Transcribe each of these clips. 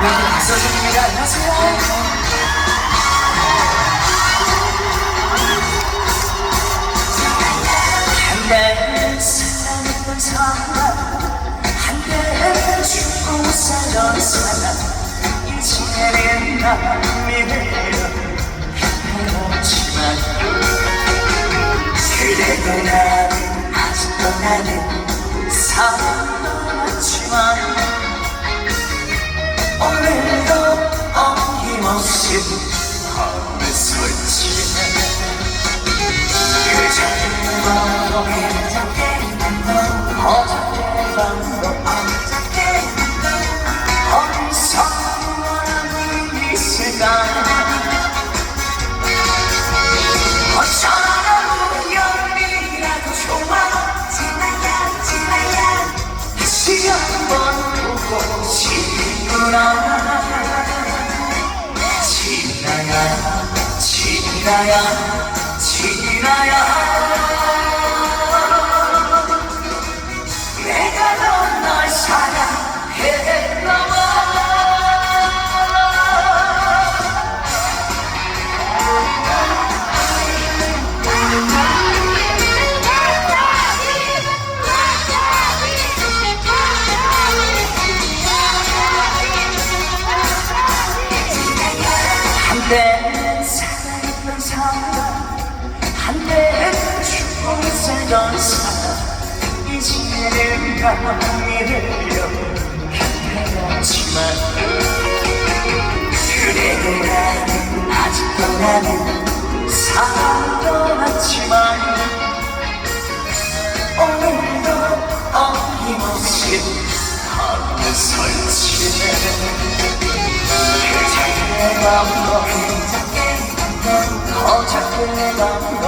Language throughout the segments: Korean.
여기 박서준입니다. 안녕하세요. 한때 사랑했던 사람 한때 죽고 살던 사람 이제는 남이래요 해놓지만 그래도 나는 아직도 나는 사랑하지만 오늘도 어김없이 밤을 설치네. 그 작은 밤도 어저께 밤도 어디서 원하는 있을까 어쩌나 우연이라도 좋아. 지나야 지나야 구나 지나야 지나야 지나야 이제는 감미래요 해봤지만 그래도 아직도 나는 사랑도 많지만 오늘도 어김없이 밤을 설치네 그저께 밤도 어저께 밤도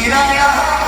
Mira, mira.